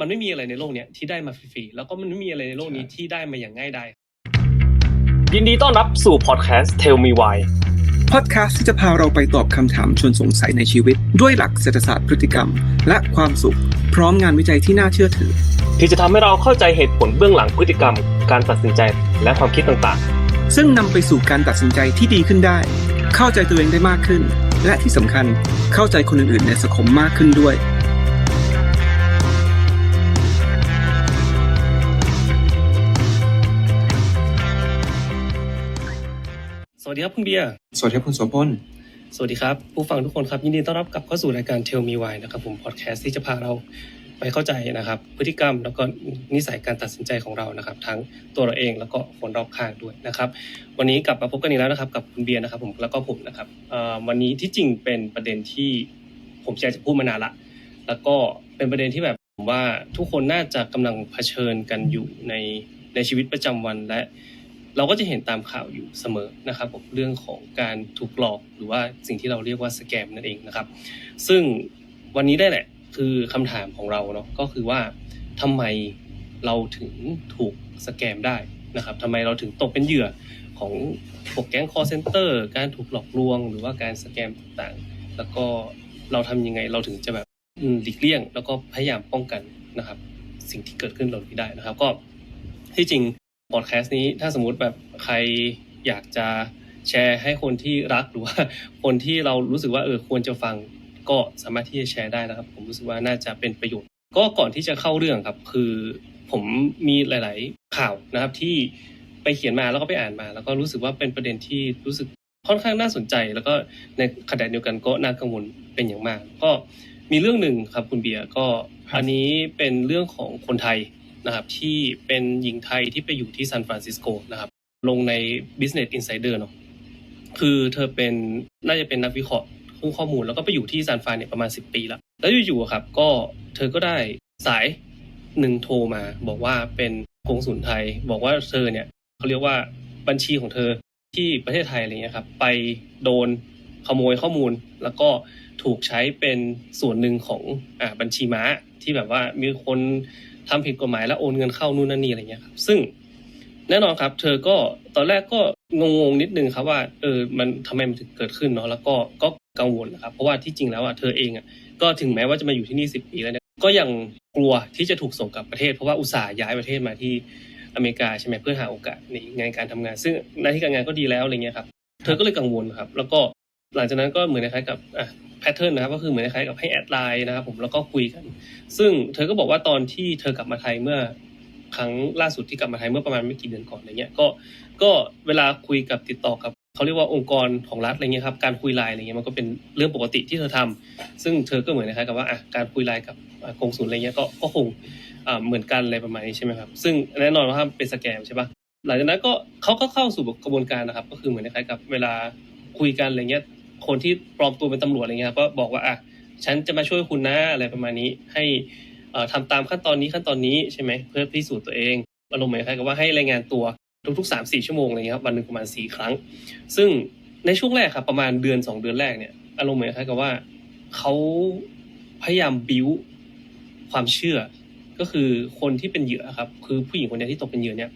มันไม่มีอะไรในโลกเนี้ยที่ได้มาฟรีๆแล้วก็มันไม่มีอะไรในโลกนี้ที่ได้มาอย่างง่ายดายยินดีต้อนรับสู่พอดแคสต์ Tell Me Why พอดแคสต์ที่จะพาเราไปตอบคำถามชวนสงสัยในชีวิต ด้วยหลักเศรษฐศาสตร์พฤติกรรม และความสุข พร้อมงานวิจัยที่น่าเชื่อถือ ที่จะทำให้เราเข้าใจเหตุผลเบื้องหลังพฤติกรรม การตัดสินใจและความคิดต่างซึ่งนำไปสู่การตัดสินใจที่ดีขึ้นได้ เข้าใจตัวเองได้มากขึ้น และที่สำคัญเข้าใจคนอื่นๆในสังคมมากขึ้นด้วย วัสดีครับคุณเบียร์ สวัสดีครับคุณโสพล สวัสดีครับ ผู้ฟังทุกคนครับ ยินดีต้อนรับกลับเข้าสู่รายการ Tell Me Why นะครับผมพอดแคสต์ที่จะพาเราไปเข้าใจนะครับ พฤติกรรมแล้วก็นิสัยการตัดสินใจของเรานะครับ ทั้งตัวเราเองแล้วก็คนรอบข้างด้วยนะครับ วันนี้กลับมาพบกันอีกแล้วนะครับกับคุณเบียร์นะครับผมแล้วก็ผมนะครับเอ่อวันนี้ที่จริงเป็นประเด็นที่ผมอยากจะพูดมานานละ แล้วก็เป็นประเด็นที่แบบผมว่าทุกคนน่าจะกำลังเผชิญกันอยู่ในในชีวิตประจำวันและ เราก็จะเห็นตามข่าวอยู่เสมอนะครับผมเรื่องของการถูกหลอกหรือว่าสิ่งที่เราเรียกว่าสแกมนั่นเองนะครับ ซึ่งวันนี้ได้แหละคือคำถามของเราเนาะก็คือว่าทำไมเราถึงถูกสแกมได้นะครับทำไมเราถึงตกเป็นเหยื่อของพวกแก๊งคอร์เซนเตอร์การถูกหลอกลวง หรือว่าการสแกมต่างๆ แล้วก็เราทำยังไงเราถึงจะแบบหลีกเลี่ยง แล้วก็พยายามป้องกันนะครับ สิ่งที่เกิดขึ้นเหล่านี้ได้นะครับ ก็ที่จริง พอดแคสต์นี้ถ้าสมมุติแบบใครอยากจะแชร์ให้คนที่รักหรือว่าคนที่เรารู้สึกว่าเออควรจะฟังก็สามารถที่จะแชร์ได้นะครับ ผมรู้สึกว่าน่าจะเป็นประโยชน์ ก็ก่อนที่จะเข้าเรื่องครับ คือผมมีหลาย ๆ ข่าวนะครับที่ไปเขียนมาแล้วก็ไปอ่านมา แล้วก็รู้สึกว่าเป็นประเด็นที่รู้สึกค่อนข้างน่าสนใจ แล้วก็ในขณะเดียวกันก็น่ากังวลเป็นอย่างมาก ก็มีเรื่องหนึ่งครับคุณเบียร์ก็อันนี้เป็นเรื่องของคนไทย นะครับที่เป็นหญิงไทยที่ไปอยู่ที่ซานฟรานซิสโกนะครับลงใน Business Insider เนาะคือเธอเป็นน่าจะเป็นนักวิเคราะห์ข้อมูลแล้วก็ไปอยู่ที่ซานฟรานเนี่ยประมาณ 10 ปีแล้วแล้วอยู่ๆครับก็เธอก็ได้สายหนึ่งโทรมา บอกว่าเป็นกงสุลไทย บอกว่าเธอเนี่ยเขาเรียกว่าบัญชีของเธอที่ประเทศไทยอะไรเงี้ยครับไปโดนขโมยข้อมูล แล้วก็ถูกใช้เป็นส่วนหนึ่งของอ่าบัญชีม้า ที่แบบว่ามีคนทำผิดกฎหมายแล้วโอนเงินเข้านู่นนั่นนี่อะไรเงี้ยครับซึ่งแน่นอนครับ เธอก็ตอนแรกก็งงๆนิดนึงครับว่าเออมันทำไมมันถึงเกิดขึ้นเนาะแล้วก็ก็กังวลนะครับ เพราะว่าที่จริงแล้วอะเธอเองอะก็ถึงแม้ว่าจะมาอยู่ที่นี่สิบปีแล้วเนี่ยก็ยังกลัวที่จะถูกส่งกลับประเทศ เพราะว่าอุตส่าห์ย้ายประเทศมาที่อเมริกาใช่ไหมเพื่อหาโอกาสในงานการทำงาน ซึ่งหน้าที่การงานก็ดีแล้วอะไรเงี้ยครับเธอก็เลยกังวลครับ แล้วก็ หลังจากนั้นก็เหมือนคล้ายกับอะแพทเทิร์นนะครับก็คือเหมือนคล้ายกับให้แอดไลน์นะครับผมแล้วก็คุยกัน ซึ่งเธอก็บอกว่าตอนที่เธอกลับมาไทยเมื่อครั้งล่าสุดที่กลับมาไทยเมื่อประมาณไม่กี่เดือนก่อนอะไรเงี้ยก็ก็เวลาคุยกับติดต่อกับเขาเรียกว่าองค์กรของรัฐอะไรเงี้ยครับการคุยไลน์อะไรเงี้ยมันก็เป็นเรื่องปกติที่เธอทำซึ่งเธอก็เหมือนคล้ายกับว่าอะการคุยไลน์กับอะกงสุลอะไรเงี้ยก็ก็คงอ่าเหมือนกันอะไรประมาณนี้ใช่ไหมครับซึ่งแน่นอนว่าเป็นสแกมใช่ปะหลังจากนั้นก็เขาก็เข้าสู่กระบวนการนะครับ ก็คือเหมือนคล้ายกับเวลาคุยกันอะไรเงี้ย คนที่ปลอมตัวเป็นตำรวจอะไรเงี้ยครับก็บอกว่าอะฉันจะมาช่วยคุณนะอะไรประมาณนี้ให้เอ่อทำตามขั้นตอนนี้ขั้นตอนนี้ใช่ไหมเพื่อพิสูจน์ตัวเองอารมณ์เหมือนคล้ายกับว่าให้รายงานตัวทุกๆสามสี่ชั่วโมงอะไรเงี้ยครับวันหนึ่งประมาณสี่ครั้ง ซึ่งในช่วงแรกครับประมาณเดือนสองเดือนแรกเนี่ยอารมณ์เหมือนคล้ายกับว่าเขาพยายามบิ้วความเชื่อ ก็คือคนที่เป็นเหยื่อครับ คือผู้หญิงคนเนี้ที่ตกเป็นเหยื่อเนี่ย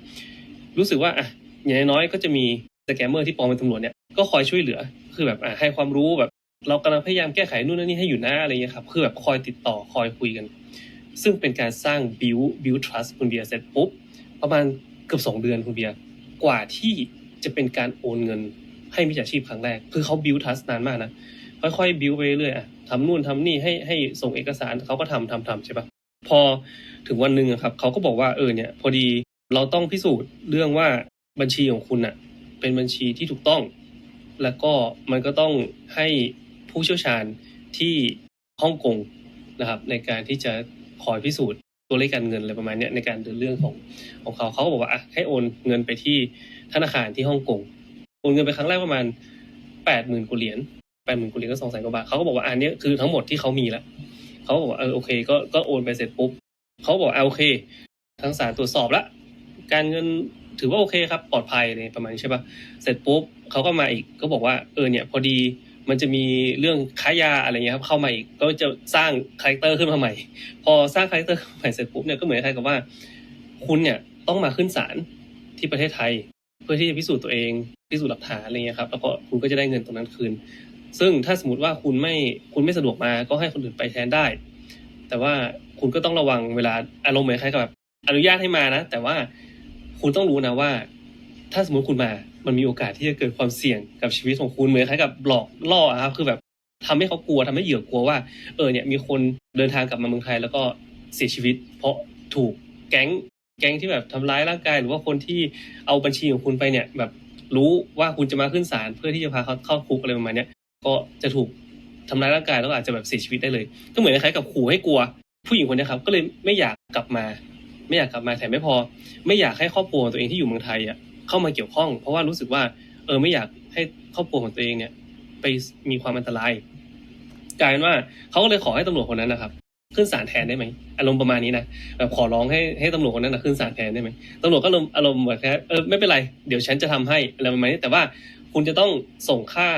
รู้สึกว่าอะอย่างน้อยก็จะมี สแกมเมอร์ที่ปลอมเป็นตำรวจเนี่ยก็คอยช่วยเหลือ คือแบบอะให้ความรู้แบบ เรากำลังพยายามแก้ไขนู่นนี่ให้อยู่หน้าอะไรเงี้ยครับคือแบบคอยติดต่อคอยคุยกัน ซึ่งเป็นการสร้าง build build trust คุณเบียร์เสร็จปุ๊บประมาณเกือบสองเดือนคุณเบียร์กว่าที่จะเป็นการโอนเงินให้มิจฉาชีพครั้งแรก คือเขา build trust นานมากนะค่อยๆ build ไปเรื่อยๆอะทำนู่นทำนี่ให้ให้ส่งเอกสารเขาก็ทำทำทำใช่ปะพอถึงวันหนึ่งครับเขาก็บอกว่าเออเนี่ย พอดีเราต้องพิสูจน์เรื่องว่าบัญชีของคุณอะ เป็นบัญชีที่ถูกต้อง แล้วก็มันก็ต้องให้ผู้เชี่ยวชาญที่ฮ่องกงนะครับ ในการที่จะคอยพิสูจน์ตัวเลขการเงินอะไรประมาณนี้ในการเดินเรื่องของของเขาเขาก็บอกว่าอะให้โอนเงินไปที่ธนาคารที่ฮ่องกงโอนเงินไปครั้งแรกประมาณแปดหมื่นกว่าเหรียญแปดหมื่นกว่าเหรียญก็สองแสนกว่าบาทเขาก็บอกว่าอันนี้คือทั้งหมดที่เขามีแล้วเขาบอกว่าเออโอเคก็ก็โอนไปเสร็จปุ๊บเขาบอกอะโอเคทางศาลตรวจสอบละการเงิน ถือว่าโอเคครับปลอดภัยเลยประมาณนี้ใช่ปะเสร็จปุ๊บเขาก็มาอีกก็บอกว่าเออเนี่ยพอดีมันจะมีเรื่องค้ายาอะไรเงี้ยครับเข้ามาอีกก็จะสร้างคาแรคเตอร์ขึ้นมาใหม่ พอสร้างคาแรคเตอร์ขึ้นมาใหม่เสร็จปุ๊บเนี่ยก็เหมือนคล้ายกับว่า คุณเนี่ยต้องมาขึ้นศาลที่ประเทศไทย เพื่อที่จะพิสูจน์ตัวเองพิสูจน์หลักฐานอะไรเงี้ยครับแล้วก็คุณก็จะได้เงินตรงนั้นคืน ซึ่งถ้าสมมติว่าคุณไม่คุณไม่สะดวกมาก็ให้คนอื่นไปแทนได้ แต่ว่าคุณก็ต้องระวังเวลาอารมณ์เหมือนคล้ายกับแบบอนุญาตให้มานะ แต่ว่า คุณต้องรู้นะว่า ถ้าสมมติคุณมา มันมีโอกาสที่จะเกิดความเสี่ยงกับชีวิตของคุณเหมือนคล้ายกับหลอกล่ออะครับ คือแบบทำให้เขากลัวทำให้เหยื่อกลัวว่า เออเนี่ยมีคนเดินทางกลับมาเมืองไทย แล้วก็เสียชีวิต เพราะถูกแก๊งแก๊งที่แบบทำร้ายร่างกาย หรือว่าคนที่เอาบัญชีของคุณไปเนี่ย แบบรู้ว่าคุณจะมาขึ้นศาลเพื่อที่จะพาเขาเข้าคุกอะไรประมาณนี้ก็จะถูกทำร้ายร่างกายแล้วอาจจะแบบเสียชีวิตได้เลย ก็เหมือนคล้ายกับขู่ให้กลัว ผู้หญิงคนนี้ครับ ก็เลยไม่อยากกลับมา ไม่อยากกลับมาแถมไม่พอ ไม่อยากให้ครอบครัวของตัวเองที่อยู่เมืองไทยอะเข้ามาเกี่ยวข้อง เพราะว่ารู้สึกว่าเออไม่อยากให้ครอบครัวของตัวเองเนี่ย ไปมีความอันตรายกลายเป็นว่าเขาก็เลยขอให้ตำรวจคนนั้นนะครับ ขึ้นศาลแทนได้ไหมอารมณ์ประมาณนี้นะแบบขอร้องให้ให้ตำรวจคนนั้นนะขึ้นศาลแทนได้ไหมตำรวจก็อารมณ์อารมณ์แบบแค่เออไม่เป็นไรเดี๋ยวฉันจะทำให้อะไรประมาณนี้แต่ว่าคุณจะต้องส่งค่า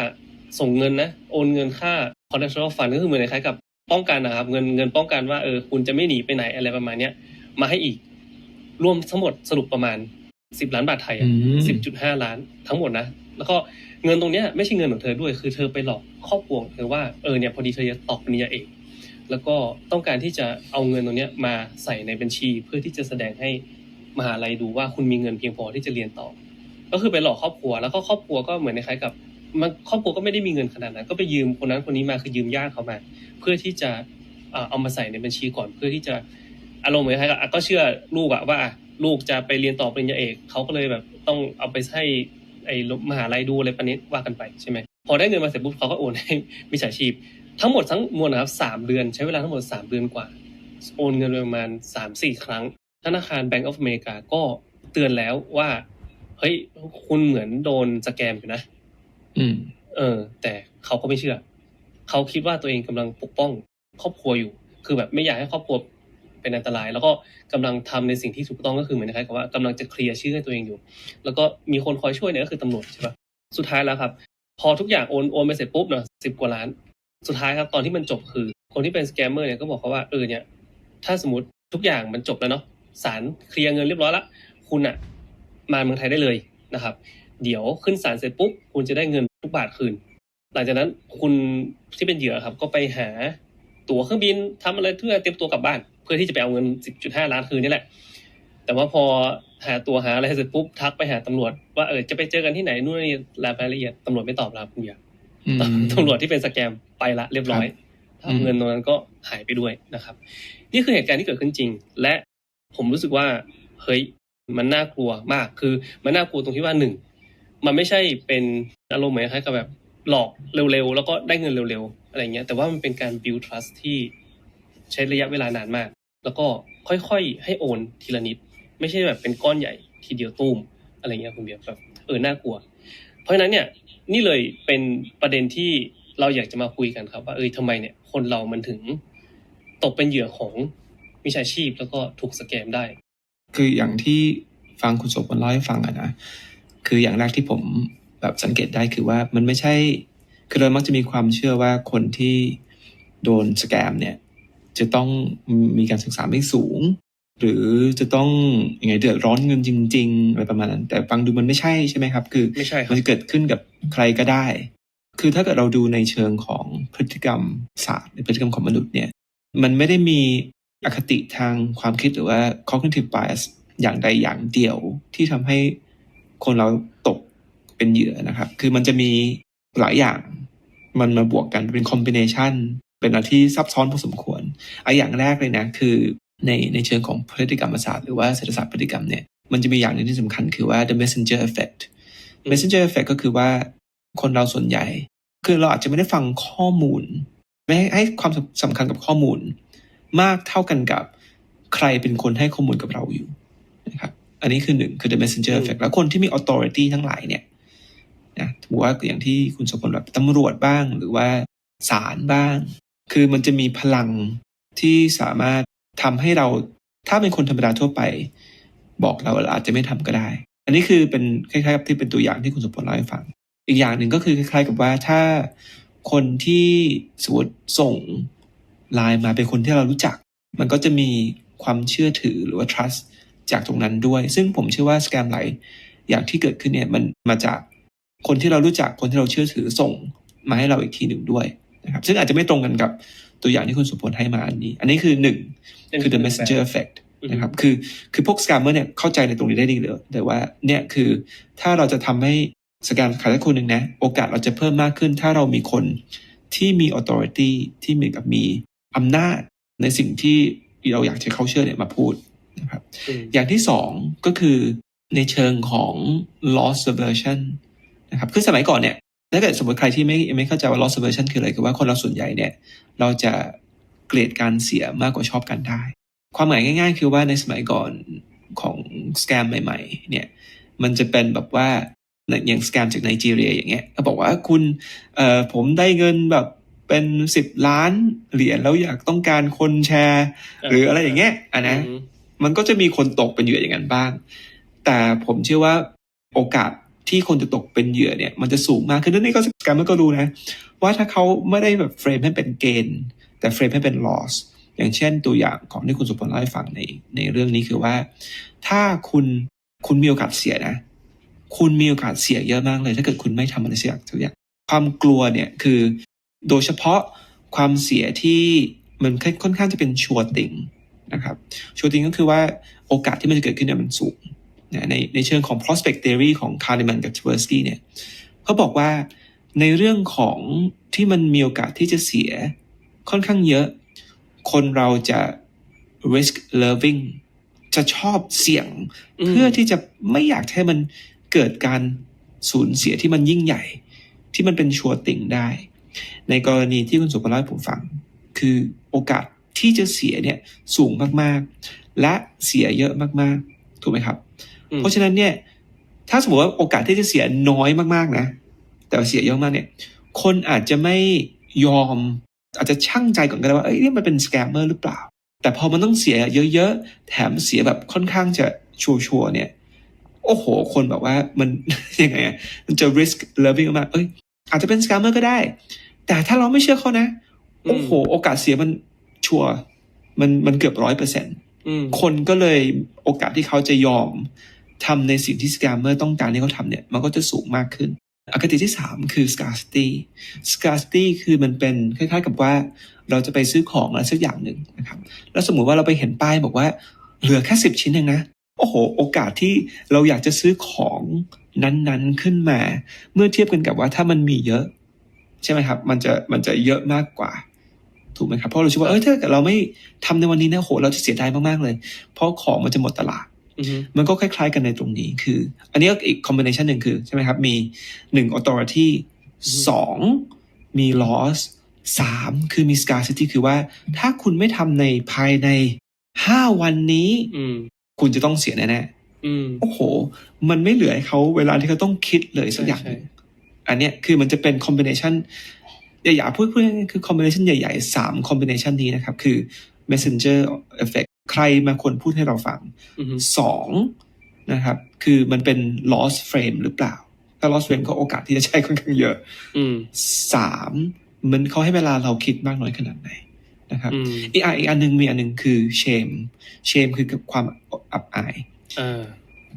ส่งเงินนะ โอนเงินค่า collateral fund ก็คือเหมือนคล้ายกับป้องกันนะครับ เงินเงินป้องกันว่าเออคุณจะไม่หนีไปไหนอะไรประมาณเนี้ย มาให้อีก รวมทั้งหมดสรุปประมาณสิบล้านบาทไทยอือะมสิบจุดห้าล้านทั้งหมดนะแล้วก็เงินตรงเนี้ยไม่ใช่เงินของเธอด้วย คือเธอไปหลอกครอบครัวของเธอว่าเออเนี่ยพอดีเธอจะตอกปริญญาเอกแล้วก็ต้องการที่จะเอาเงินตรงเนี้ยมาใส่ในบัญชีเพื่อที่จะแสดงให้มหาลัยดูว่าคุณมีเงินเพียงพอที่จะเรียนต่อ ก็คือไปหลอกครอบครัว แล้วก็ครอบครัวก็เหมือนคล้ายๆกับมันครอบครัวก็ไม่ได้มีเงินขนาดนั้น ก็ไปยืมคนนั้นคนนี้มาคือยืมญาติเขามา เพื่อที่จะเอ่อเอามาใส่ในบัญชีก่อนเพื่อที่จะ อารมณ์เหมือนคล้ายๆกับอะก็เชื่อลูกอะว่าอะลูกจะไปเรียนต่อปริญญาเอกเขาก็เลยแบบต้องเอาไปให้ไอ้มหาลัยดูอะไรปานนี้ว่ากันไปใช่ไหมพอได้เงินมาเสร็จปุ๊บเขาก็โอนให้มิจฉาชีพ ทั้งหมดทั้งมวลนะครับสามเดือนใช้เวลาทั้งหมดสามเดือนกว่า โอนเงินไปประมาณสามสี่ครั้ง ธนาคาร Bank of America ก็เตือนแล้วว่า เฮ้ย คุณเหมือนโดนสแกมอยู่นะ อืม เออ แต่เขาก็ไม่เชื่อ เขาคิดว่าตัวเองกำลังปกป้องครอบครัวอยู่ คือแบบไม่อยากให้ครอบครัว เป็นอันตราย แล้วก็กำลังทำในสิ่งที่ถูกต้องก็คือเหมือนคล้ายกับว่ากำลังจะเคลียร์ชื่อให้ตัวเองอยู่ แล้วก็มีคนคอยช่วยเนี่ยก็คือตำรวจใช่ปะสุดท้ายแล้วครับ พอทุกอย่างโอนโอนไปเสร็จปุ๊บเนาะสิบกว่าล้าน สุดท้ายครับตอนที่มันจบคือ คนที่เป็นสแกมเมอร์เนี่ยก็บอกเขาว่าเออเนี่ยถ้าสมมติทุกอย่างมันจบแล้วเนาะศาลเคลียร์เงินเรียบร้อยละคุณอะมาเมืองไทยได้เลยนะครับ เดี๋ยวขึ้นศาลเสร็จปุ๊บคุณจะได้เงินทุกบาทคืน หลังจากนั้นคุณที่เป็นเหยื่อครับ ก็ไปหาตั๋วเครื่องบินทำอะไรเพื่อเตรียมตัวกลับบ้าน เพื่อที่จะไปเอาเงิน 10.5 ล้านคืนนี่แหละ แต่ว่าพอหาตัวหาอะไรเสร็จปุ๊บทักไปหาตำรวจว่าเออจะไปเจอกันที่ไหนนู่นนี่รายละเอียดตำรวจไม่ตอบรับคุณเหยื่ออืมตำรวจที่เป็นสแกมไปละเรียบร้อยครับอืมเงินตรงนั้นก็หายไปด้วยนะครับ นี่คือเหตุการณ์ที่เกิดขึ้นจริง และผมรู้สึกว่าเฮ้ยมันน่ากลัวมากคือมันน่ากลัวตรงที่ว่าหนึ่งมันไม่ใช่เป็นอารมณ์เหมือนคล้ายกับแบบหลอกเร็วๆ แล้วก็ได้เงินเร็วๆ อะไรเงี้ย แต่ว่ามันเป็นการ build trust ที่ ใช้ระยะเวลานานมาก แล้วก็ค่อยๆ ให้โอนทีละนิด ไม่ใช่แบบเป็นก้อนใหญ่ทีเดียวตุ้มอะไรเงี้ยคุณเบียร์แบบเออน่ากลัว เพราะฉะนั้นเนี่ยนี่เลยเป็นประเด็นที่เราอยากจะมาคุยกันครับ ว่าเออทำไมเนี่ยคนเรามันถึงตกเป็นเหยื่อของมิจฉาชีพแล้วก็ถูกสแกมได้ คืออย่างที่ฟังคุณโสพลเล่าให้ฟังอะนะคืออย่างแรกที่ผมแบบสังเกตได้คือว่ามันไม่ใช่ คือเรามักจะมีความเชื่อว่าคนที่โดนสแกมเนี่ย จะต้องมีการศึกษาไม่สูง หรือจะต้องยังไงเดือดร้อนเงินจริง ๆ อะไรประมาณนั้น แต่ฟังดูมันไม่ใช่ใช่ไหมครับ คือไม่ใช่ครัมับนจะเกิดขึ้นกับใครก็ได้ คือถ้าเกิดเราดูในเชิงของพฤติกรรมศาสตร์หรือพฤติกรรมของมนุษย์เนี่ย มันไม่ได้มีอคติทางความคิดหรือว่า cognitive bias อย่างใดอย่างเดียวที่ทำให้คนเราตกเป็นเหยื่อนะครับ คือมันจะมีหลายอย่างมันมาบวกกันเป็น combination เป็นอะไรที่ซับซ้อนพอสมควรไอ้อย่างแรกเลยนะ คือในในเชิงของพฤติกรรมศาสตร์หรือว่าเศรษฐศาสตร์พฤติกรรมเนี่ยมันจะมีอย่างหนึงที่สำคัญคือว่า the messenger effect อืม messenger effect ก็คือว่าคนเราส่วนใหญ่ คือเราอาจจะไม่ได้ฟังข้อมูล ไม่ให้ให้ความสำคัญกับข้อมูล มากเท่ากันกับใครเป็นคนให้ข้อมูลกับเราอยู่นะครับอันนี้คือหนึ่งคือ the messenger อืม effect แล้วคนที่มี authority ทั้งหลายเนี่ยนะถือว่าอย่างที่คุณสมพลแบบตำรวจบ้างหรือว่าศาลบ้าง คือมันจะมีพลังที่สามารถทำให้เราถ้าเป็นคนธรรมดาทั่วไป บอกเราอาจจะไม่ทำก็ได้ อันนี้คือเป็นคล้ายๆกับที่เป็นตัวอย่างที่คุณสมพลเล่าให้ฟัง อีกอย่างหนึ่งก็คือคล้ายๆกับว่าถ้าคนที่สมมติส่งไลน์มาเป็นคนที่เรารู้จัก มันก็จะมีความเชื่อถือหรือว่า trust จากตรงนั้นด้วย ซึ่งผมเชื่อว่าสแกมหลายอย่างที่เกิดขึ้นเนี่ยมันมาจากคนที่เรารู้จักคนที่เราเชื่อถือส่งมาให้เราอีกทีหนึ่งด้วย นะครับซึ่งอาจจะไม่ตรงกันกับตัวอย่างที่คุณสุพลให้มาอันนี้ อันนี้คือหนึ่งคือ the messenger effect นะครับคือคือพวกสแกมเมอร์เนี่ยเข้าใจในตรงนี้ได้ดีเลย แต่ว่าเนี่ยคือถ้าเราจะทำให้สแกมใครสักคนหนึ่งนะโอกาสเราจะเพิ่มมากขึ้น ถ้าเรามีคนที่มี authority ที่มีกับมีอำนาจในสิ่งที่เราอยากจะเข้าเชื่อเนี่ยมาพูดนะครับอืมอย่างที่สองก็คือในเชิงของ loss aversion นะครับคือสมัยก่อนเนี่ย ถ้าเกิดสมมติใครที่ไม่ไม่เข้าใจว่า loss aversion คืออะไรคือว่าคนเราส่วนใหญ่เนี่ย เราจะเกลียดการเสียมากกว่าชอบการได้ ความหมายง่าย ๆ คือว่าในสมัยก่อนของสแกมใหม่ๆ เนี่ย มันจะเป็นแบบว่าอย่างสแกมจากไนจีเรียอย่างเงี้ยก็บอกว่าคุณเอ่อผมได้เงินแบบเป็นสิบล้านเหรียญแล้วอยากต้องการคนแชร์ หรืออะไรอย่างเงี้ยอะนะอืมมันก็จะมีคนตกเป็นเหยื่ออย่างนั้นบ้าง แต่ผมเชื่อว่าโอกาส ที่คนจะตกเป็นเหยื่อเนี่ยมันจะสูงมากคือนี่ก็สแกมเมอร์ก็รู้นะ ว่าถ้าเขาไม่ได้แบบเฟรมให้เป็นเกณฑ์ แต่เฟรมให้เป็น loss อย่างเช่นตัวอย่างของที่คุณสุพลเล่าให้ฟังในในเรื่องนี้คือว่า ถ้าคุณคุณมีโอกาสเสียนะ คุณมีโอกาสเสียเยอะมากเลย ถ้าเกิดคุณไม่ทำอะไรสักอย่างสักอย่างความกลัวเนี่ยคือ โดยเฉพาะความเสียที่มันค่อนข้างจะเป็นชัวร์ติงนะครับชัวร์ติงก็คือว่าโอกาสที่มันจะเกิดขึ้นเนี่ยมันสูง ในในเชิงของ prospect theory ของ Kahneman กับ Tversky เนี่ยเขาบอกว่าในเรื่องของที่มันมีโอกาสที่จะเสียค่อนข้างเยอะ คนเราจะ risk loving จะชอบเสี่ยงอืมเพื่อที่จะไม่อยากให้มันเกิดการสูญเสียที่มันยิ่งใหญ่ ที่มันเป็นชัวร์ติ่งได้ ในกรณีที่คุณสุภาพเล่าให้ผมฟัง คือโอกาสที่จะเสียเนี่ยสูงมากๆ และเสียเยอะมากๆ ถูกไหมครับอืม เพราะฉะนั้นเนี่ย ถ้าสมมติว่าโอกาสที่จะเสียน้อยมากๆนะ แต่ว่าเสียเยอะมากเนี่ย คนอาจจะไม่ยอม อาจจะช่างใจก่อนก็ได้ว่าเอ้ยนี่มันเป็นสแกมเมอร์หรือเปล่า แต่พอมันต้องเสียเยอะๆ แถมเสียแบบค่อนข้างจะชัวร์ๆเนี่ย โอ้โห คนแบบว่ามันยังไงอะมันจะ risk loving มากๆเอ้ย อาจจะเป็นสแกมเมอร์ก็ได้ แต่ถ้าเราไม่เชื่อเขานะโอ้โห โอกาสเสียมันชัวร์มันมันเกือบร้อยเปอร์เซ็นต์อืมคนก็เลยโอกาสที่เขาจะยอม ทำในสิ่งที่สแกมเมอร์ต้องการให้เขาทำเนี่ย มันก็จะสูงมากขึ้นอคติที่สามคือ scarcity scarcity คือมันเป็นคล้ายๆกับว่าเราจะไปซื้อของอะไรสักอย่างหนึ่งนะครับ แล้วสมมุติว่าเราไปเห็นป้ายบอกว่าเหลือแค่สิบชิ้นเองนะ โอ้โห โอกาสที่เราอยากจะซื้อของนั้นๆขึ้นมา เมื่อเทียบกันกับว่าถ้ามันมีเยอะ ใช่ไหมครับ มันจะมันจะเยอะมากกว่า ถูกไหมครับ เพราะเราคิดว่าเอ้ยถ้าเราไม่ทำในวันนี้นะโห เราจะเสียดายมากๆเลย เพราะของมันจะหมดตลาด มันก็คล้าย ๆ กันในตรงนี้คือ อันนี้ก็อีกคอมบิเนชันหนึ่งคือใช่ไหมครับ มีหนึ่ง authority สองมี loss สามคือมี scarcity คือว่า ถ้าคุณไม่ทำในภายในห้าวันนี้อืมคุณจะต้องเสียแน่อืมๆโอ้โห มันไม่เหลือให้เขาเวลาที่เขาต้องคิดเลยสักอย่างหนึ่งใช่อันเนี้ยคือมันจะเป็นคอมบิเนชันใหญ่ๆพูดพูดง่ายๆคือคอมบิเนชันใหญ่ๆสามคอมบิเนชันนี้นะครับ คือ messenger effect ใครมาคนพูดให้เราฟังอืมสองนะครับ คือมันเป็น lost frame หรือเปล่า ถ้า lost frame ก็โอกาสที่จะใช้ค่อนข้างเยอะอืมสามมันเขาให้เวลาเราคิดมากน้อยขนาดไหนนะครับอืมอีกอันอีกอันหนึ่งมีอันหนึ่งคือ shame shame คือความอับอายอ่า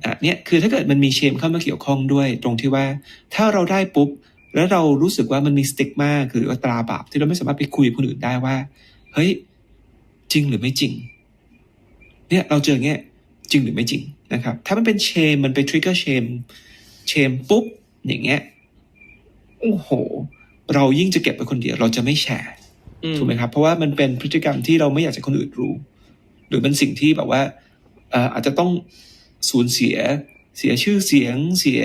อะเนี่ยคือถ้าเกิดมันมีเชมเข้ามาเกี่ยวข้องด้วย ตรงที่ว่าถ้าเราได้ปุ๊บ แล้วเรารู้สึกว่ามันมีสติ๊กมาคือว่าตราบาปที่เราไม่สามารถไปคุยกับคนอื่นได้ว่า เฮ้ย จริงหรือไม่จริง เนี่ยเราเจออย่างเงี้ยจริงหรือไม่จริงนะครับ ถ้ามันเป็นเชมมันไปทริกเกอร์เชมเชมปุ๊บอย่างเงี้ยโอ้โห เรายิ่งจะเก็บไปคนเดียว เราจะไม่แชร์อืมถูกไหมครับ เพราะว่ามันเป็นพฤติกรรมที่เราไม่อยากให้คนอื่นรู้ หรือเป็นสิ่งที่แบบว่าเอ่ออาจจะต้องสูญเสีย เสียชื่อเสียง เสีย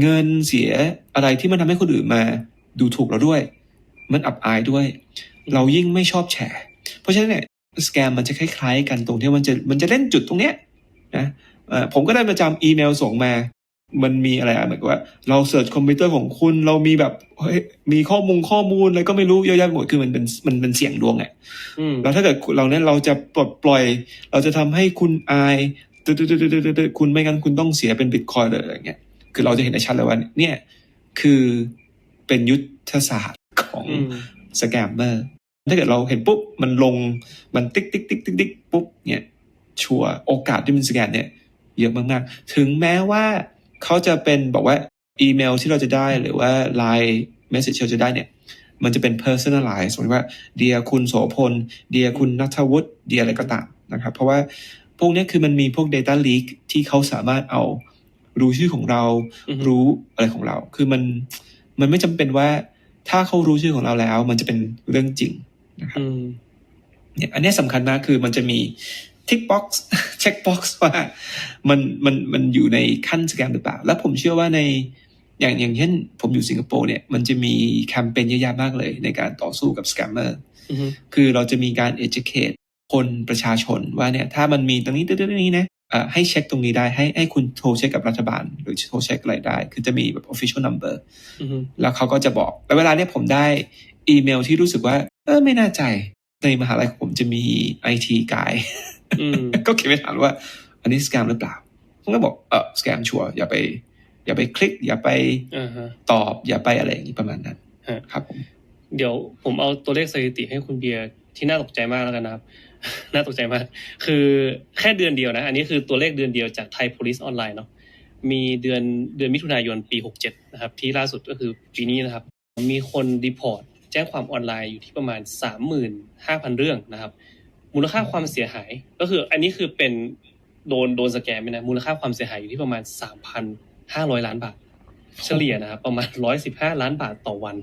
เงินเสียอะไรที่มันทำให้คนอื่นมา ดูถูกเราด้วย มันอับอายด้วย เรายิ่งไม่ชอบแชร์ เพราะฉะนั้นเนี่ย สแกมมันจะคล้ายๆ กันตรงที่มันจะมันจะเล่นจุดตรงเนี้ยนะเอ่อผมก็ได้ประจำอีเมลส่งมา มันมีอะไรอะเหมือนกับว่า เราเสิร์ชคอมพิวเตอร์ของคุณ เรามีแบบเฮ้ยมีข้อมูลข้อมูลอะไรก็ไม่รู้เยอะแยะหมดคือมันเป็นมันเป็นเสียงดวงอะอืมแล้วถ้าเกิดเราเนี่ยเราจะปลดปล่อย เราจะทำให้คุณอายตึ๊ดตึ๊ดตึ๊ดตึ๊ดตึ๊ดคุณไม่งั้นคุณต้องเสียเป็นบิตคอยเลยอะไรเงี้ยคือเราจะเห็นได้ชัดเลยว่าเนี่ยคือเป็นยุทธศาสตร์ของอืมสแกมเมอร์ ถ้าเกิดเราเห็นปุ๊บมันลงมันติ๊กติ๊กติ๊กติ๊กติ๊กปุ๊บเนี่ยชัวร์โอกาสที่มันสแกนเนี่ยเยอะมากๆ ถึงแม้ว่าเขาจะเป็นบอกว่าอีเมลที่เราจะได้หรือว่า Line Message ที่เราจะได้เนี่ยมันจะเป็น personalize สมมติว่าเดียคุณโสพล เดียคุณนัทวุฒิเดียอะไรก็ตามนะครับ เพราะว่าพวกเนี้ยคือมันมีพวก data leak ที่เขาสามารถเอารู้ชื่อของเราอือฮึรู้อะไรของเรา คือมันมันไม่จำเป็นว่าถ้าเขารู้ชื่อของเราแล้ว มันจะเป็นเรื่องจริง นะครับอืมเนี่ยอันเนี้ยสำคัญมากคือมันจะมีทิกบ็อกซ์เช็คบ็อกซ์ว่ามันมันมันอยู่ในขั้นสแกมหรือเปล่า แล้วผมเชื่อว่าในอย่างอย่างเช่นผมอยู่สิงคโปร์เนี่ยมันจะมีแคมเปญเยอะแยะมากเลย ในการต่อสู้กับสแกมเมอร์อืมคือเราจะมีการ educate คนประชาชนว่าเนี่ยถ้ามันมีตรงนี้ตรงนี้นะเอ่อให้เช็คตรงนี้ได้ให้ให้คุณโทรเช็คกับรัฐบาล หรือโทรเช็คอะไรได้ คือจะมีแบบ official number อืมแล้วเขาก็จะบอกแล้วเวลาเนี้ยผมได้ อีเมลที่รู้สึกว่า เออไม่น่าใจ ในมหาลัยของผมจะมีไอทีกายอืมก็เขียนไปถามว่า อันนี้สแกมหรือเปล่าผมก็บอกเออสแกมชัวร์อย่าไป อย่าไปคลิก อย่าไปอ่าฮะตอบ อย่าไปอะไรอย่างนี้ประมาณนั้นฮะครับผมเดี๋ยวผมเอาตัวเลขสถิติให้คุณเบียร์ที่น่าตกใจมากแล้วกันนะครับ น่าตกใจมาก คือแค่เดือนเดียวนะ อันนี้คือตัวเลขเดือนเดียวจากไทย police ออนไลน์เนาะ มีเดือนเดือนมิถุนายนปี 67 นะครับ ที่ล่าสุดก็คือปีนี้นะครับ มีคนรีพอร์ตแจ้งความออนไลน์อยู่ที่ประมาณ 35,000 เรื่องนะครับ มูลค่าความเสียหายก็คืออันนี้คือเป็นโดนโดนสแกมไปนะมูลค่าความเสียหายอยู่ที่ประมาณ 3,500 ล้านบาท เฉลี่ยนะครับประมาณ 115 ล้านบาทต่อวัน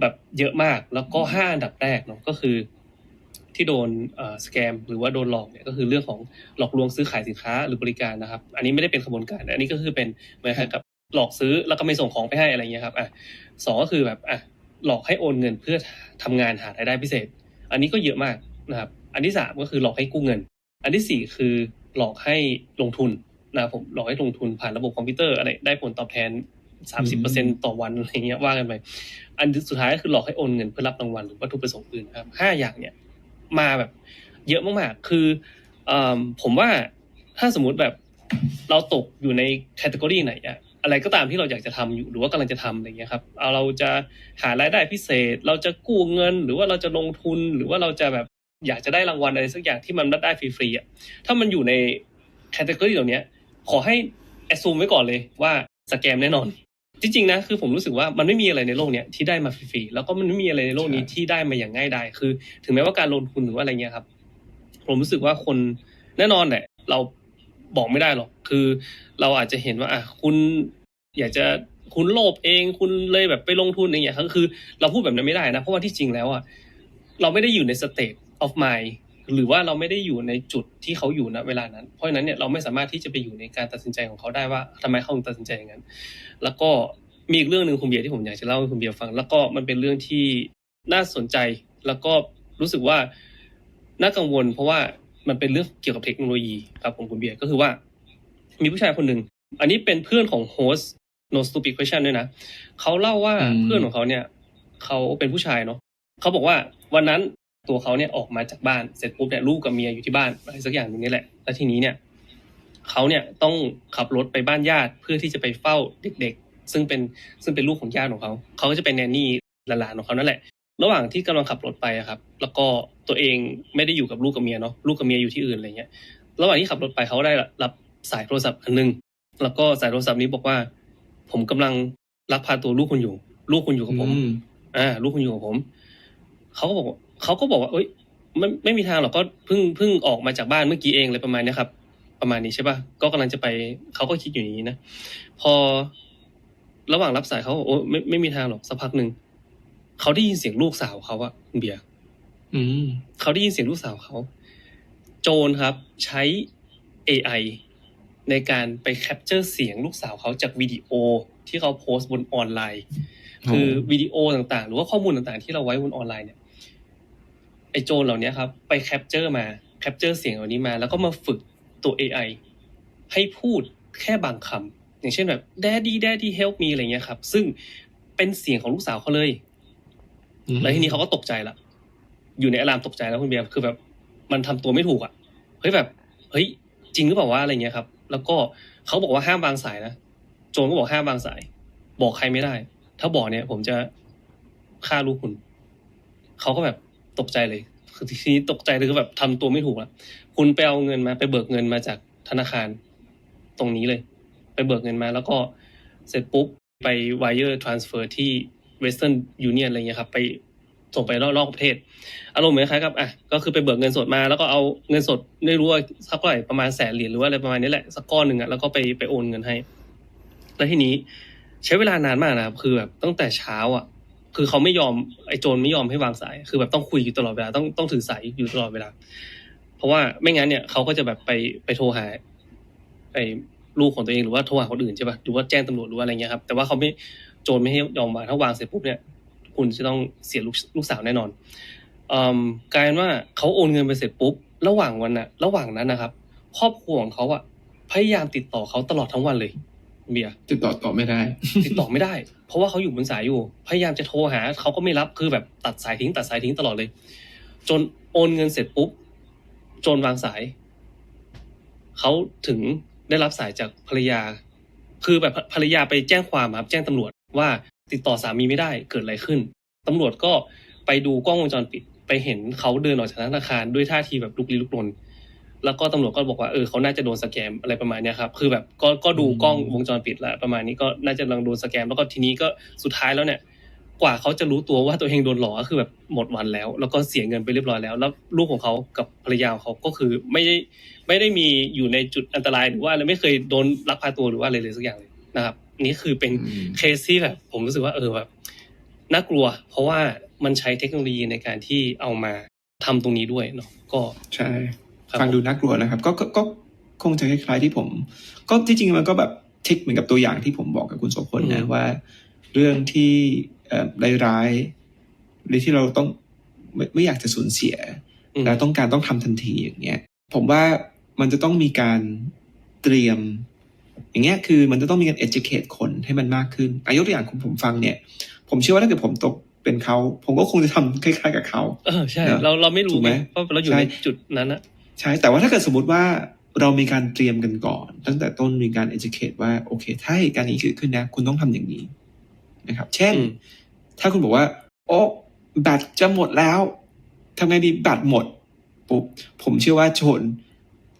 แบบเยอะมากแล้วก็ 5 อันดับแรกเนาะก็คือที่โดนเอ่อสแกมหรือว่าโดนหลอกเนี่ยก็คือเรื่องของหลอกลวงซื้อขายสินค้าหรือบริการนะครับ อันนี้ไม่ได้เป็นขบวนการ อันนี้ก็คือเป็นเหมือนกับหลอกซื้อแล้วก็ไม่ส่งของไปให้อะไรเงี้ยครับอะสองก็คือแบบอะ หลอกให้โอนเงินเพื่อทำงานหารายได้พิเศษ อันนี้ก็เยอะมากนะครับ อันที่สามก็คือหลอกให้กู้เงิน อันที่สี่คือหลอกให้ลงทุนนะครับผมหลอกให้ลงทุนผ่านระบบคอมพิวเตอร์อะไรได้ผลตอบแทนสามสิบเปอร์เซ็นต่อวันอะไรเงี้ยว่ากันไป อันสุดท้ายก็คือหลอกให้โอนเงินเพื่อรับรางวัลหรือวัตถุประสงค์อื่นนะครับห้าอย่างเนี่ยมาแบบเยอะมากๆ คือเอมผมว่าถ้าสมมุติแบบเราตกอยู่ในแคตตากรีไหนอะ อะไรก็ตามที่เราอยากจะทำอยู่หรือว่ากำลังจะทำอะไรเงี้ยครับเอาเราจะหารายได้พิเศษ เราจะกู้เงิน หรือว่าเราจะลงทุนหรือว่าเราจะแบบอยากจะได้รางวัลอะไรสักอย่างที่มันได้ฟรีๆอะถ้ามันอยู่ในแคตตากรีเหล่านี้ขอให้แอดซูมไว้ก่อนเลยว่าสแกมแน่นอน จริงๆนะคือผมรู้สึกว่ามันไม่มีอะไรในโลกเนี้ยที่ได้มาฟรีๆแล้วก็มันไม่มีอะไรในโลกนี้ใช่ที่ได้มาอย่างง่ายดายคือ ถึงแม้ว่าการลงทุนหรือว่าอะไรเงี้ยครับ ผมรู้สึกว่าคนแน่นอนแหละเรา บอกไม่ได้หรอก คือเราอาจจะเห็นว่าอะคุณอยากจะคุณโลภเอง คุณเลยแบบไปลงทุนอย่างเงี้ยคือ เราพูดแบบนั้นไม่ได้นะ เพราะว่าที่จริงแล้วอะเราไม่ได้อยู่ใน state of mind หรือว่าเราไม่ได้อยู่ในจุดที่เขาอยู่ณเวลานั้น เพราะฉะนั้นเนี่ยเราไม่สามารถที่จะไปอยู่ในการตัดสินใจของเขาได้ว่าทำไมเขาถึงตัดสินใจอย่างนั้น แล้วก็มีอีกเรื่องหนึ่งคุณเบียร์ที่ผมอยากจะเล่าให้คุณเบียร์ฟัง แล้วก็มันเป็นเรื่องที่น่าสนใจ แล้วก็รู้สึกว่าน่ากังวล เพราะว่า มันเป็นเรื่องเกี่ยวกับเทคโนโลยีครับผมคุณเบียร์ก็คือว่า มีผู้ชายคนหนึ่ง อันนี้เป็นเพื่อนของโฮส no stupid question ด้วยนะเขาเล่าว่าอืมเพื่อนของเขาเนี่ยเขาเป็นผู้ชายเนาะเขาบอกว่าวันนั้นตัวเขาเนี่ยออกมาจากบ้านเสร็จปุ๊บเนี่ยลูกกับเมียอยู่ที่บ้านอะไรสักอย่างหนึงนี่แหละ แล้วทีนี้เนี่ยเขาเนี่ยต้องขับรถไปบ้านญาติเพื่อที่จะไปเฝ้าเด็กๆ ซึ่งเป็นซึ่งเป็นลูกของญาติของเขา เขาก็จะเป็นแนนนี่หลานๆของเขานั่นแหละ ระหว่างที่กำลังขับรถไปอะครับ แล้วก็ตัวเองไม่ได้อยู่กับลูกกับเมียเนาะลูกกับเมียอยู่ที่อื่นอะไรเงี้ย ระหว่างที่ขับรถไปเขาได้รับสายโทรศัพท์อันหนึง แล้วก็สายโทรศัพท์นี้บอกว่า ผมกำลังลักพาตัวลูกคุณอยู่ ลูกคุณอยู่กับผมอืมอ่า ลูกคุณอยู่กับผมเขาก็บอกว่าเขาก็บอกว่าเอ้ยไม่ไม่มีทางหรอกก็เพิ่งเพิ่งออกมาจากบ้านเมื่อกี้เองเลยประมาณเนี้ยครับ ประมาณนี้ใช่ป่ะก็กำลังจะไปเขาก็คิดอยู่อย่างนี้นะพอระหว่างรับสายเขาบอกโอ้ไม่ไม่มีทางหรอกสักพักหนึ่ง เขาได้ยินเสียงลูกสาวเขาอะคุณเบียร์อืมเขาได้ยินเสียงลูกสาวเขา โจรครับ ใช้ AI ในการไปแคปเจอร์เสียงลูกสาวเขาจากวิดีโอที่เขาโพสต์บนออนไลน์ คือวิดีโอต่างๆ หรือว่าข้อมูลต่างๆ ที่เราไว้บนออนไลน์เนี่ยไอ้โจรเหล่านี้ครับ ไปแคปเจอร์มาแคปเจอร์เสียงเหล่านี้มา แล้วก็มาฝึกตัว AI ให้พูดแค่บางคำอย่างเช่นแบบ daddy daddy help me อะไรเงี้ยครับ ซึ่งเป็นเสียงของลูกสาวเขาเลยอืม แล้วทีนี้เขาก็ตกใจละอยู่ในอารามตกใจแล้วคุณเบียร์คือแบบ มันทำตัวไม่ถูกอะเฮ้ยแบบเฮ้ยจริงหรือเปล่าวะอะไรเงี้ยครับ แล้วก็เขาบอกว่าห้ามวางสายนะโจรก็บอกห้ามวางสาย บอกใครไม่ได้ ถ้าบอกเนี่ย ผมจะฆ่าลูกคุณเขาก็แบบตกใจเลย คือทีนี้ตกใจเลยคือแบบทำตัวไม่ถูกละคุณไปเอาเงินมา ไปเบิกเงินมาจากธนาคารตรงนี้เลย ไปเบิกเงินมา แล้วก็เสร็จปุ๊บไป wire transfer ที่ Western Union อ เวสเทิร์นยูเนี่ยอะไรเงี้ยครับไปส่งไปนอกประเทศ อารมณ์เหมือนคล้ายกับอะก็คือไปเบิกเงินสดมา แล้วก็เอาเงินสดไม่รู้ว่าสักเท่าไหร่ประมาณแสนเหรียญหรือว่าอะไรประมาณนี้แหละสักก้อนหนึ่งอะแล้วก็ไปไปโอนเงินให้ แล้วทีนี้ใช้เวลานานมากนะครับคือแบบตั้งแต่เช้าอะ คือเขาไม่ยอมไอ้โจรไม่ยอมให้วางสาย คือแบบต้องคุยอยู่ตลอดเวลาต้องต้องถือสายอยู่ตลอดเวลา เพราะว่าไม่งั้นเนี่ยเขาก็จะแบบไปไปโทรหาไอ้ลูกของตัวเองหรือว่าโทรหาคนอื่นใช่ป่ะหรือว่าแจ้งตำรวจหรือว่าอะไรเงี้ยครับแต่ว่าเขาไม่ โจรไม่ให้ยอมวางถ้าวางเสร็จปุ๊บเนี่ย คุณจะต้องเสียลูกลูกสาวแน่นอนอืมกลายเป็นว่าเขาโอนเงินไปเสร็จปุ๊บ ระหว่างวันน่ะ ระหว่างนั้นนะครับ ครอบครัวของเขาอะพยายามติดต่อเขาตลอดทั้งวันเลย เบียร์ติดต่อต่อไม่ได้ ติดต่อไม่ได้ เพราะว่าเขาอยู่บนสายอยู่ พยายามจะโทรหาเขาก็ไม่รับคือแบบตัดสายทิ้ง ตัดสายทิ้งตลอดเลย จนโอนเงินเสร็จปุ๊บโจนวางสายเขาถึงได้รับสายจากภรรยา คือแบบภรรยาไปแจ้งความครับแจ้งตำรวจ ว่าติดต่อสามีไม่ได้เกิดอะไรขึ้นตำรวจก็ไปดูกล้องวงจรปิดไปเห็นเขาเดินออกจากธนาคารด้วยท่าทีแบบลุกลี้ลุกลนแล้วก็ตำรวจก็บอกว่าเออเขาน่าจะโดนสแกมอะไรประมาณนี้ครับคือแบบก็ก็ดูกล้องวงจรปิดแล้วประมาณนี้ก็น่าจะกำลังโดนสแกม แล้วก็ทีนี้ก็สุดท้ายแล้วเนี่ย กว่าเขาจะรู้ตัวว่าตัวเองโดนหลอกก็คือแบบหมดวันแล้ว แล้วก็เสียเงินไปเรียบร้อยแล้ว แล้วลูกของเขากับภรรยาเขาก็คือไม่ได้ไม่ได้มีอยู่ในจุดอันตรายหรือว่าไรไม่เคยโดนลักพาตัวหรือว่าอะไรเลยสักอย่างเลยนะครับ นี่คือเป็นอืมเคสที่แบบ ผมรู้สึกว่าเออแบบน่ากลัว เพราะว่ามันใช้เทคโนโลยีในการที่เอามาทำตรงนี้ด้วยเนาะก็ใช่ครับฟังดูน่ากลัวนะครับก็ก็ก็คงจะคล้ายๆที่ผม ก็ที่จริงมันก็แบบทิกเหมือนกับตัวอย่างที่ผมบอกกับคุณโสพลนะว่า เรื่องที่เอ่อร้ายๆหรือที่เราต้องไม่ไม่อยากจะสูญเสียอืมแล้วต้องการต้องทำทันทีอย่างเงี้ย ผมว่ามันจะต้องมีการเตรียม อย่างเงี้ยคือมันจะต้องมีการ educate คนให้มันมากขึ้นอายกตัวอย่างของผมฟังเนี่ย ผมเชื่อว่าถ้าเกิดผมตกเป็นเขา ผมก็คงจะทำคล้าย ๆ กับเขาเออใช่เนอะเราเราไม่ถูรู้กไหมไงเพราะเราอยู่ใช่ในจุดนั้นนะใช่ แต่ว่าถ้าเกิดสมมติว่าเรามีการเตรียมกันก่อน ตั้งแต่ต้นมีการ educate ว่าโอเค ถ้าเหตุการณ์นี้เกิดขึ้นนะ คุณต้องทำอย่างนี้นะครับ เช่นอืมถ้าคุณบอกว่า โอ้แบตจะหมดแล้วทำไงดีแบตหมดปุ๊บผมเชื่อว่าโจน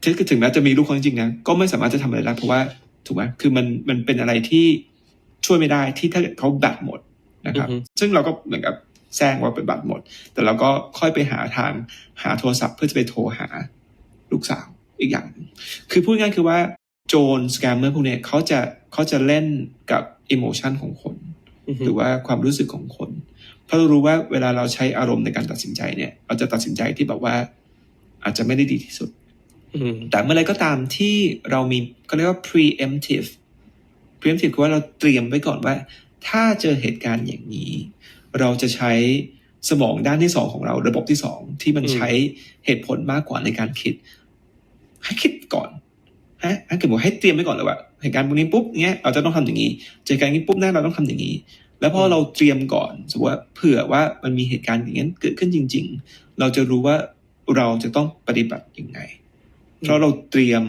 ถึงถึงแม้จะมีลูกเขาจริงๆนะก็ไม่สามารถจะทำอะไรได้เพราะว่า ถูกไหมคือมันมันเป็นอะไรที่ช่วยไม่ได้ที่ถ้าเกิดเขาแบตหมดนะครับอือฮึซึ่งเราก็เหมือนกับแซงว่าเป็นแบตหมด แต่เราก็ค่อยไปหาทางหาโทรศัพท์เพื่อจะไปโทรหาลูกสาวอีกอย่างหนึ่งคือพูดง่ายๆคือว่าโจรสแกมเมอร์พวกเนี้ยเขาจะเขาจะเล่นกับอิโมชันของคนอือฮึหรือว่าความรู้สึกของคน เพราะเรารู้ว่าเวลาเราใช้อารมณ์ในการตัดสินใจเนี่ย เราจะตัดสินใจที่แบบว่าอาจจะไม่ได้ดีที่สุดอืม แต่เมื่อไรก็ตามที่เรามีก็เรียกว่า preemptive preemptive คือว่าเราเตรียมไว้ก่อนว่า ถ้าเจอเหตุการณ์อย่างนี้ เราจะใช้สมองด้านที่สองของเรา ระบบที่สองที่มันใช้เหตุผลมากกว่าในการคิด ให้คิดก่อนฮะให้เกิดบอกให้เตรียมไว้ก่อนเลยว่าเหตุการณ์พวกนี้ปุ๊บเนี้ยเราจะต้องทำอย่างนี้เจอเหตุการณ์นี้ปุ๊บหน้าเราต้องทำอย่างนี้ แล้วพอเราเตรียมก่อนสมมติว่าเผื่อว่ามันมีเหตุการณ์อย่างนั้นเกิดขึ้นจริง ๆ เราจะรู้ว่าเราจะต้องปฏิบัติยังไง เพราะเราเตรียม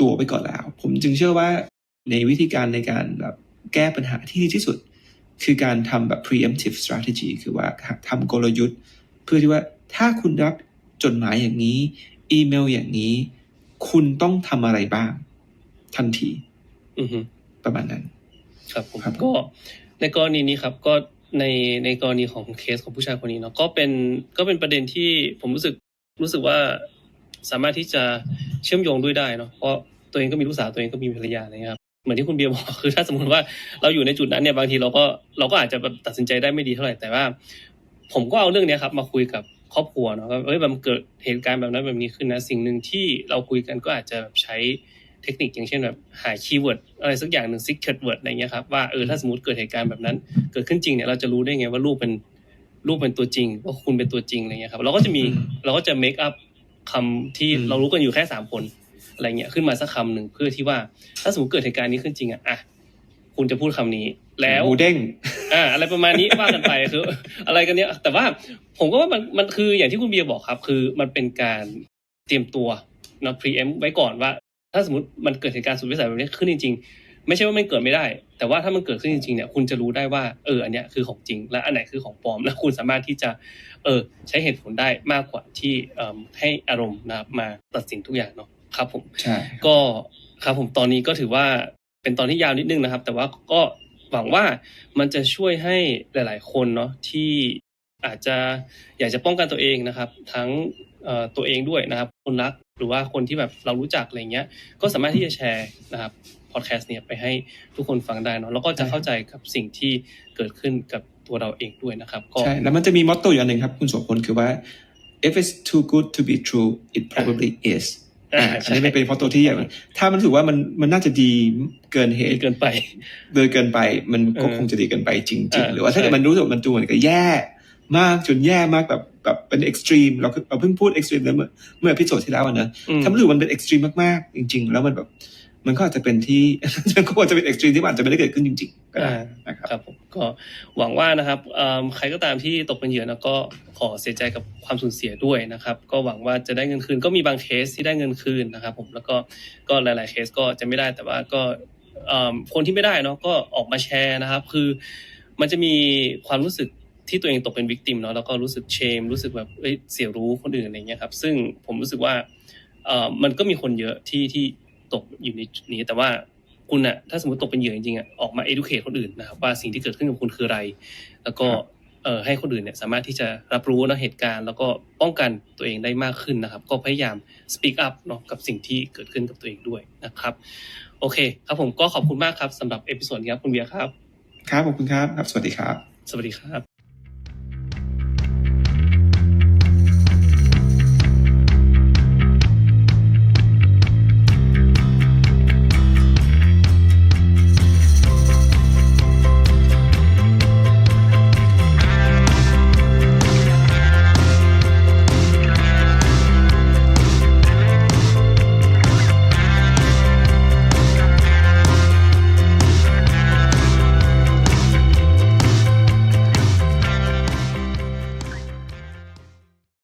ตัวไว้ก่อนแล้ว ผมจึงเชื่อว่าในวิธีการในการแบบแก้ปัญหาที่ดีที่สุด คือการทำแบบ preemptive strategy คือว่าทำกลยุทธ์ เพื่อที่ว่าถ้าคุณรับจดหมายอย่างนี้ อีเมลอย่างนี้ คุณต้องทำอะไรบ้าง ทันทีอือฮึประมาณนั้นครับผมครับผมก็ในกรณีนี้ครับก็ในในกรณีของเคสของผู้ชายคนนี้เนาะก็เป็นก็เป็นประเด็นที่ผมรู้สึกรู้สึกว่า สามารถที่จะเชื่อมโยงด้วยได้เนาะเพราะตัวเองก็มีลูกสาวตัวเองก็มีภรรยาอะไรเงี้ยครับเหมือนที่คุณเบียร์บอกคือถ้าสมมติว่าเราอยู่ในจุดนั้นเนี่ยบางทีเราก็เราก็อาจจะแบบตัดสินใจได้ไม่ดีเท่าไหร่แต่ว่า ผมก็เอาเรื่องนี้ครับมาคุยกับครอบครัวเนาะว่าเอ้ยมันเกิดเหตุการณ์แบบนั้นแบบนี้ขึ้นนะสิ่งหนึ่งที่เราคุยกันก็อาจจะแบบใช้เทคนิคอย่างเช่นแบบหาคีย์เวิร์ดอะไรสักอย่างหนึ่ง secret word อะไรเงี้ยครับว่าเออถ้าสมมติเกิดเหตุการณ์แบบนั้น เกิดขึ้นจริงเนี่ยเราจะรู้ได้ไงว่าลูกเป็นลูกเป็นตัวจริงว่าคุณเป็นตัวจริงอะไรเงี้ยครับเราก็จะมีเราก็จะ make up คำ ที่อืมเรารู้กันอยู่แค่สามคนอะไรเงี้ยขึ้นมาสักคำหนึ่งเพื่อที่ว่า ถ้าสมมติเกิดเหตุการณ์นี้ขึ้นจริงอะอะคุณจะพูดคำนี้ แล้วหมูเด้งอ่าอะไรประมาณนี้ว่ากันไปคือ อะไรกันเนี้ย แต่ว่าผมก็ว่ามันมันคืออย่างที่คุณเบียร์บอกครับ คือมันเป็นการเตรียมตัวนะ preempt ไว้ก่อนว่า ถ้าสมมติมันเกิดเหตุการณ์สุดวิสัยแบบนี้ขึ้นจริง ไม่ใช่ว่ามันเกิดไม่ได้ แต่ว่าถ้ามันเกิดขึ้นจริงๆเนี่ยคุณจะรู้ได้ว่าเอออันเนี้ยคือของจริง และอันไหนคือของปลอม และคุณสามารถที่จะเออใช้เหตุผลได้มากกว่าที่เอ่อให้อารมณ์นะครับมาตัดสินทุกอย่างเนาะครับผมใช่ก็ครับผมตอนนี้ก็ถือว่าเป็นตอนที่ยาวนิดนึงนะครับ แต่ว่าก็หวังว่ามันจะช่วยให้หลาย ๆ คนเนาะที่อาจจะอยากจะป้องกันตัวเองนะครับ ทั้งเอ่อตัวเองด้วยนะครับ คนรักหรือว่าคนที่แบบเรารู้จักอะไรเงี้ย ก็สามารถที่จะแชร์นะครับ พอดแคสต์เนี่ยไปให้ทุกคนฟังได้เนาะแล้วก็จะเข้าใจกับสิ่งที่เกิดขึ้นกับตัวเราเองด้วยนะครับก็ใช่แล้วมันจะมีมอตโต้อยู่อันหนึ่งครับคุณโสพลคือว่า if it's too good to be true it probably is อ่าอันนี้ไม่เป็นมอตโต้ที่อย่างถ้ามันรู้สึกว่ามันมันน่าจะดีเกินเหตุเกินไปโดยเกินไปมันก็เออคงจะดีเกินไปจริงอ่าๆหรือว่าถ้าเกิดใช่มันรู้สึกว่ามันดูเหมือนกับแย่มากจนแย่มากแบบแบบเป็นเอ็กซ์ตรีมเราเราเพิ่งพูดเอ็กซ์ตรีมเมื่อเมื่อพิโซดที่แล้วอะนะอืมถ้ามันรู้สึกว่ามันเป็นเอ็กซ์ตรีมมากๆจริง ๆ แล้วมันแบบ มันก็อาจจะเป็นที่มันก็อาจจะเป็นเอ็กซ์ตรีมที่มันอาจจะไม่ได้เกิดขึ้นจริงๆก็ได้นะครับครับผมก็หวังว่านะครับเอิ่มใครก็ตามที่ตกเป็นเหยื่อนะก็ขอเสียใจกับความสูญเสียด้วยนะครับ ก็หวังว่าจะได้เงินคืนก็มีบางเคสที่ได้เงินคืนนะครับ ผมแล้วก็ก็หลาย ๆเคสก็จะไม่ได้แต่ว่าก็เอิ่มคนที่ไม่ได้เนาะก็ออกมาแชร์นะครับ คือมันจะมีความรู้สึกที่ตัวเองตกเป็นวิกติมเนาะแล้วก็รู้สึกเชม รู้สึกแบบเอ้ยเสียรู้คนอื่นอะไรเงี้ยครับ ซึ่งผมรู้สึกว่าเอ่อมันก็มีคนเยอะที่ที่ ตกอยู่ในจุดนี้ แต่ว่าคุณอะถ้าสมมติตกเป็นเหยื่อจริงๆอะออกมา educate คนอื่นนะครับว่าสิ่งที่เกิดขึ้นกับคุณคืออะไร แล้วก็เอ่อให้คนอื่นเนี่ยสามารถที่จะรับรู้นะเหตุการณ์ แล้วก็ป้องกันตัวเองได้มากขึ้นนะครับ ก็พยายาม speak up เนาะกับสิ่งที่เกิดขึ้นกับตัวเองด้วยนะครับ โอเค ครับผมก็ขอบคุณมากครับสำหรับเอพิโซดนี้ครับคุณเบียร์ครับ ครับขอบคุณครับครับ สวัสดีครับ สวัสดีครับ